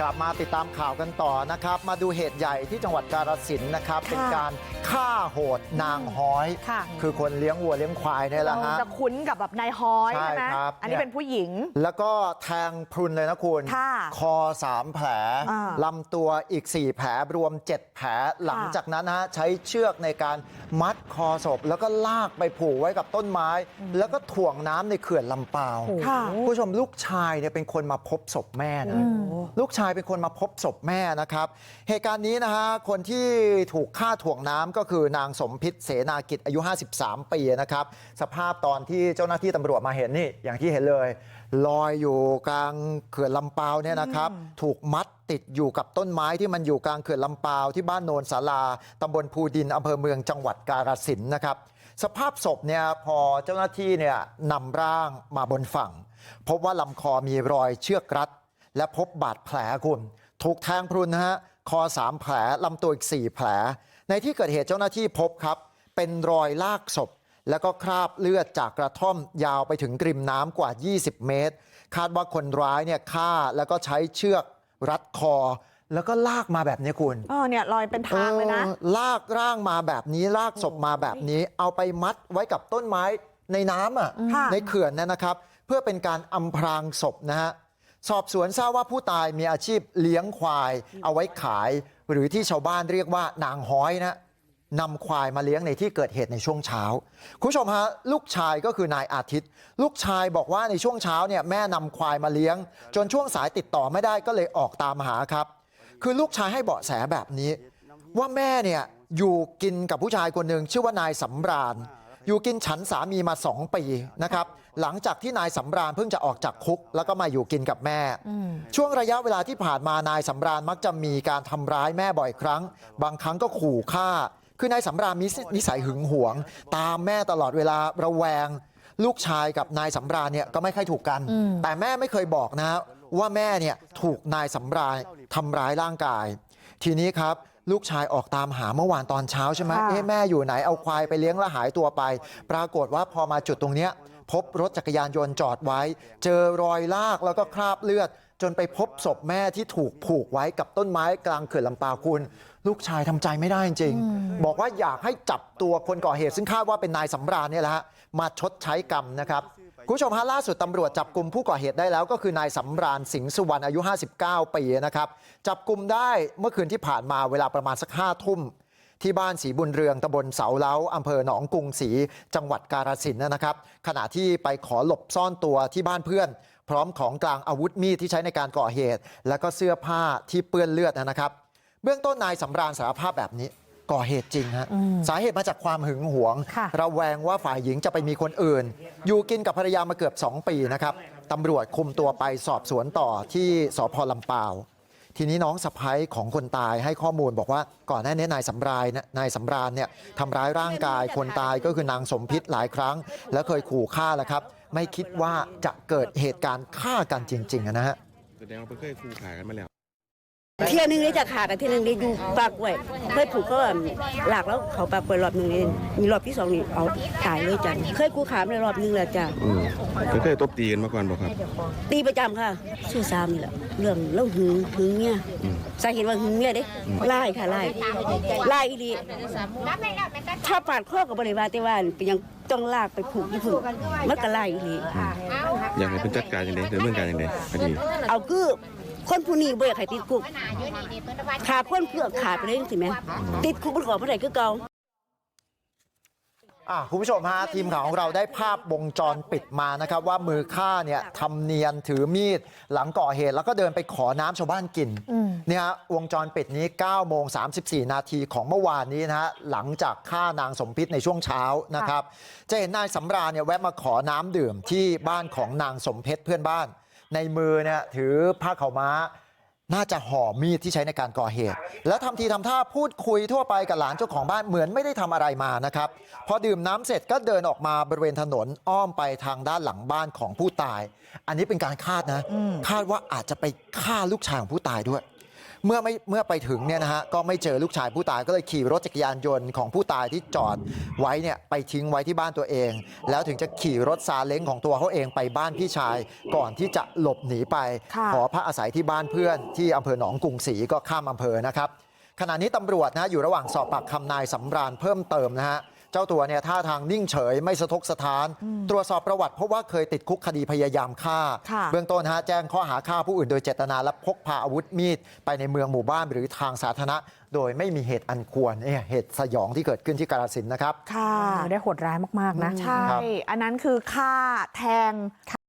กลับมาติดตามข่าวกันต่อนะครับ มาดูเหตุใหญ่ที่จังหวัดกาฬสินธุ์นะครับ เป็นการฆ่าโหดนางฮ้อยค่ะคือคนเลี้ยงวัวเลี้ยงควายเนี่ยแหละเราฮะจะคุ้นกับแบบนายฮ้อยใช่ใช่ไหมครับอันนี้เนี่ยเป็นผู้หญิง แล้วก็แทงพรุนเลยนะคุณค่ะคอสามแผลอ่าลำตัวอีก 4 แผลรวม 7 แผลหลังจากนั้นนะฮะใช้เชือกในการมัดคอศพ แล้วก็ลากไปผูกไว้กับต้นไม้ แล้วก็ถ่วงน้ำในเขื่อนลำปาวค่ะคุณผู้ชมลูกชายเนี่ยเป็นคนมาพบศพแม่นะลูกชายเป็นคนมาพบศพแม่นะครับเหตุการณ์นี้นะฮะคนที่ถูกฆ่าถ่วงน้ำก็คือนางสมพิษเสนากิจอายุ53ปีนะครับสภาพตอนที่เจ้าหน้าที่ตำรวจมาเห็นนี่อย่างที่เห็นเลยลอยอยู่กลางเขื่อนลำปาวเนี่ยนะครับถูกมัดติดอยู่กับต้นไม้ที่มันอยู่กลางเขื่อนลำปาวที่บ้านโนนสาราตำบลภูดินอำเภอเมืองจังหวัดกาฬสินธุ์นะครับสภาพศพเนี่ยพอเจ้าหน้าที่เนี่ยนำร่างมาบนฝั่ง พบว่าลำคอมีรอยเชือกรัด และพบบาดแผลคุณถูกแทงพรุนนะฮะคอสามแผลลำตัวอีก4แผลในที่เกิดเหตุเจ้าหน้าที่พบครับเป็นรอยลากศพแล้วก็คราบเลือดจากกระท่อมยาวไปถึงริมน้ำกว่า20เมตร คาดว่าคนร้ายเนี่ยฆ่าแล้วก็ใช้เชือกรัดคอ แล้วก็ลากมาแบบนี้คุณเออเนี่ยลอยเป็นทางเลยนะออลากร่างมาแบบนี้ลากศพมาแบบนี้ เอาไปมัดไว้กับต้นไม้ในน้ำอะค่ะในเขื่อนเนยนะครับ เพื่อเป็นการอำพรางศพนะฮะ สอบสวนทราบว่าผู้ตายมีอาชีพเลี้ยงควายเอาไว้ขายหรือที่ชาวบ้านเรียกว่านางฮ้อยนะนำควายมาเลี้ยงในที่เกิดเหตุในช่วงเช้าคุณผู้ชมฮะลูกชายก็คือนายอาทิตย์ลูกชายบอกว่าในช่วงเช้าเนี่ยแม่นำควายมาเลี้ยงจนช่วงสายติดต่อไม่ได้ก็เลยออกตามหาครับคือลูกชายให้เบาะแสแบบนี้ว่าแม่เนี่ยอยู่กินกับผู้ชายคนหนึ่งชื่อว่านายสำราญ อยู่กินฉันสามีมา2ปีนะครับหลังจากที่นายสำราญเพิ่งจะออกจากคุกแล้วก็มาอยู่กินกับแม่ช่วงระยะเวลาที่ผ่านมานายสำราญมักจะมีการทำร้ายแม่บ่อยครั้งบางครั้งก็ขู่ฆ่าคือนายสำราญมีนิสัยหึงหวงตามแม่ตลอดเวลาระแวงลูกชายกับนายสำราญเนี่ยก็ไม่ค่อยถูกกันแต่แม่ไม่เคยบอกนะว่าแม่เนี่ยถูกนายสำราญทำร้ายร่างกายทีนี้ครับ ลูกชายออกตามหาเมื่อวานตอนเช้าใช่ไหมค่ะเอ๊ะแม่อยู่ไหนเอาควายไปเลี้ยงแล้วหายตัวไปปรากฏว่าพอมาจุดตรงเนี้ยพบรถจักรยานยนต์จอดไว้ เจอรอยลากแล้วก็คราบเลือด จนไปพบศพแม่ที่ถูกผูกไว้กับต้นไม้กลางเขื่อนลำปาวคุณ ลูกชายทำใจไม่ได้จริงๆบอกว่าอยากให้จับตัวคนก่อเหตุซึ่งคาดว่าเป็นนายสำราญเนี่ยแหละฮะมาชดใช้กรรมนะครับ คุณผู้ชมฮะล่าสุดตำรวจจับกลุ่มผู้ก่อเหตุได้แล้วก็คือนายสำราญสิงห์สุวรรณอายุ59ปีนะครับจับกลุ่มได้เมื่อคืนที่ผ่านมาเวลาประมาณสักห้าทุ่มที่บ้านศรีบุญเรืองตำบลเสาเล้าอำเภอหนองกรุงศรีจังหวัดกาฬสินนะครับขณะที่ไปขอหลบซ่อนตัวที่บ้านเพื่อนพร้อมของกลางอาวุธมีดที่ใช้ในการก่อเหตุแล้วก็เสื้อผ้าที่เปื้อนเลือดนะครับเบื้องต้นนายสำราญสารภาพแบบนี้ ก่อเหตุจริงฮะสาเหตุมาจากความหึงหวงค่ะระแวงว่าฝ่ายหญิงจะไปมีคนอื่น อยู่กินกับภรรยามาเกือบ 2 ปีนะครับตำรวจคุมตัวไปสอบสวนต่อที่สพลำปาวทีนี้น้องสะพ้ยของคนตายให้ข้อมูลบอกว่าก่อนหน้านี้นายสำรายนายสำราญเนี่ยทำร้ายร่างกายคนตายก็คือนางสมพิษหลายครั้ง และเคยขู่ฆ่าแล้วครับ ไม่คิดว่าจะเกิดเหตุการณ์ฆ่ากันจริงๆอะนะฮะแสดงว่า เพิ่นเคยคู่ขายกันมาแล้วเที่ยวหนึงได้จะขาดแต่เที่ยวหนึงได้อยู่ปากกล้วยเคยผูกก็หลากแล้วเขาปากกล้วยรอบหนึงนี่มีรอบที่สองนี่เอาตายเลยจันเคยกูขามในรอบหนึงแล้วจ้ะอืมเพิ่นเคยตบตีกันมาก่อนบ่ครับ ตีประจำค่ะชื่อซามนี่แหละเรื่องเล่าหึงหึงเนี่ยสาเหตุว่าหึงเนี่ยเด้ไล่ค่ะไล่ไล่อีหลีถ้าปาดข้อกับบริวารแต่ว่าเป็นยังต้องลากไปผูกที่ผูกมันก็ไล่อีหลีอยากให้เพิ่นจัดการจังได๋ดำเนินการจังได๋คดีเอาคือ คนผู้นี้บ่อยากให้ติดคุกขาคนเพื่อขาดไปเลยจังซี่แหมติดคุกมันก่อบ่ได้คือเก่าอะคุณผู้ชมฮะทีมข่าวของเราได้ภาพวงจรปิดมานะครับว่ามือฆ่าเนี่ยทำเนียนถือมีดหลังก่อเหตุแล้วก็เดินไปขอน้ำชาวบ้านกินเนี่ยฮะวงจรปิดนี้9โมง34 นาทีของเมื่อวานนี้นะฮะหลังจากฆ่านางสมพิษในช่วงเช้านะครับจะเห็นนายสำราญเนี่ยแวะมาขอน้ำดื่มที่บ้านของนางสมเพชรเพื่อนบ้าน ในมือเนี่ยถือผ้าขาวม้าน่าจะห่อมีดที่ใช้ในการก่อเหตุแล้วทำทีทำท่าพูดคุยทั่วไปกับหลานเจ้าของบ้านเหมือนไม่ได้ทำอะไรมานะครับพอดื่มน้ำเสร็จก็เดินออกมาบริเวณถนนอ้อมไปทางด้านหลังบ้านของผู้ตายอันนี้เป็นการคาดนะคาดว่าอาจจะไปฆ่าลูกชายของผู้ตายด้วย เมื่อไม่เมื่อไปถึงเนี่ยนะฮะก็ไม่เจอลูกชายผู้ตายก็เลยขี่รถจักรยานยนต์ของผู้ตายที่จอดไว้เนี่ยไปทิ้งไว้ที่บ้านตัวเองแล้วถึงจะขี่รถซาเล้งของตัวเขาเองไปบ้านพี่ชายก่อนที่จะหลบหนีไปค่ะขอพักอาศัยที่บ้านเพื่อนที่อำเภอหนองกรุงศรีก็ข้ามอำเภอนะครับขณะนี้ตำรวจนะอยู่ระหว่างสอบปากคำนายสำราญเพิ่มเติมนะฮะ เจ้าตัวเนี่ยท่าทางนิ่งเฉยไม่สะทกสะท้านตรวจสอบประวัติเพราะว่าเคยติดคุกคดีพยายามฆ่าค่ะเบื้องต้นฮะแจ้งข้อหาฆ่าผู้อื่นโดยเจตนาและพกพาอาวุธมีดไปในเมืองหมู่บ้านหรือทางสาธารณะโดยไม่มีเหตุอันควรเนี่ยเหตุสยองที่เกิดขึ้นที่กาฬสินธุ์นะครับค่ะได้โหดร้ายมากๆนะใช่ครับอันนั้นคือฆ่าแทง